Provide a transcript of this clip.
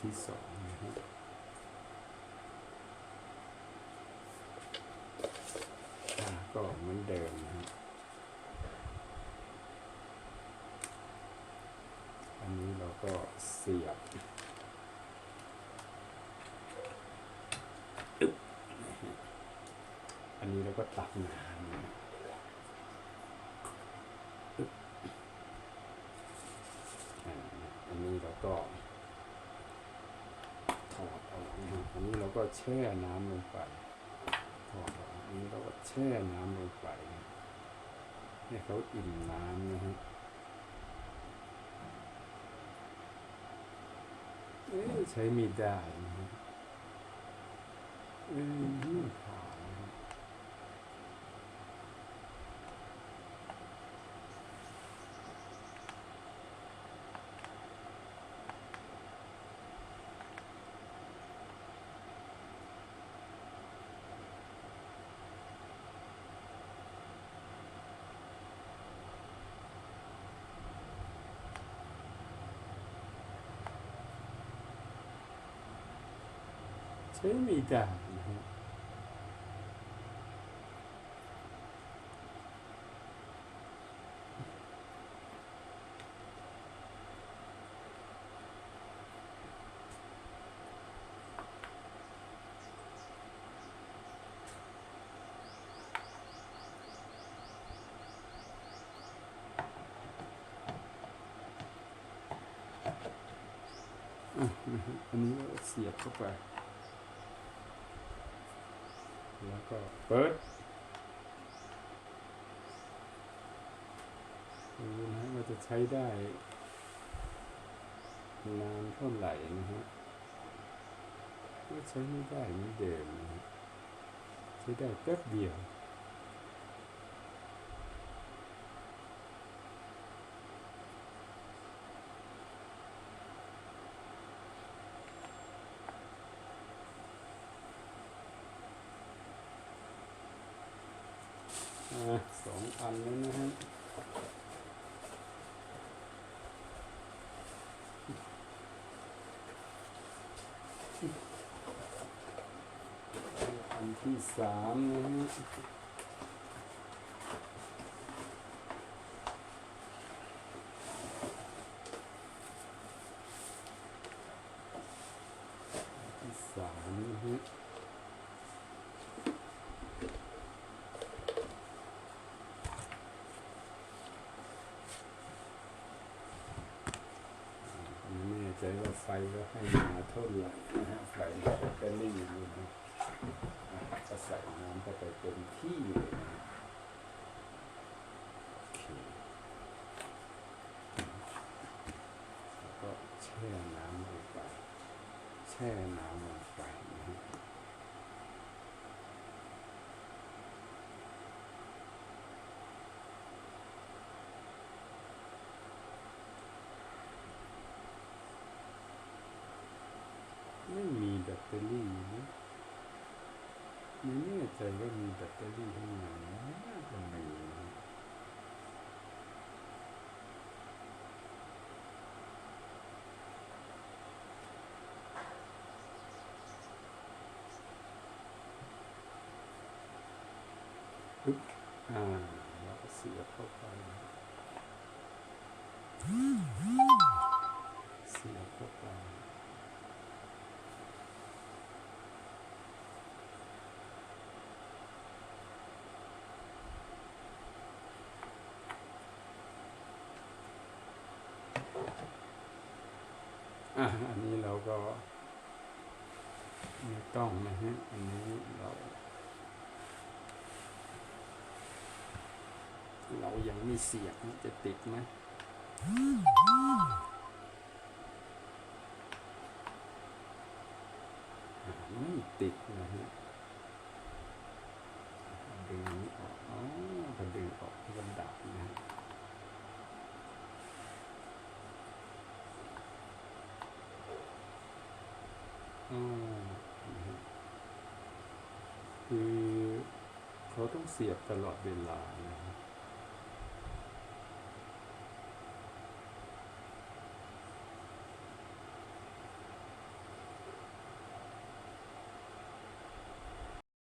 ที่สองนะครับอ่าก็เหมือนเดิมนะครับอันนี้เราก็เสียบอันนี้เราก็ตักน้ำนะอันนี้เราก็ ถอดอ อันนี้เราก็แช่น้ำลงไปถอดออกอันนี้เราก็แช่น้ำลงไปนะให้เขาอิ่มน้ำนะฮะเอ้ยใช้มีได้นะฮะเอ้ย ใช้ไม่ได้นะฮะอะนะฮะอันนี้ก็เสียบเข้าไป แล้วก็เปิดดูนะว่าจะใช้ได้นานเท่าไหร่นะฮะก็ใช้ไม่ได้เหมือนเดิมนะฮะใช้ได้แป๊บเดียว สองอันแล้วนะฮะอันที่สามนะฮะอันที่สามนะฮะ ไม่แน่ใจว่าไฟ ก็ให้มาเท่าไหร่นะฮะไฟแบตเตอรี่นี่นะฮะจะใส่น้ำเข้าไปเต็มที่เลยนะฮะโอเคแล้วก็แช่น้ำลงไปแช่น้ำลงไปนะฮะ ไม่มีแบตเตอรี่นะไม่แน่ใจว่ามีแบตเตอรี่ข้างในนะน่าจะมีนะปึ๊บอ่าแล้วก็เสียบเข้าไป เสียบเข้าไป อันนี้เราก็ไม่ต้องนะฮะ อันนี้เรา เรายังไม่เสียบนะจะติดไหมไม่ติดนะฮะดึงออกอ๋อพอดึงออกก็ดับนะฮะ คือเขาต้องเสียบตลอดเวลานะฮะ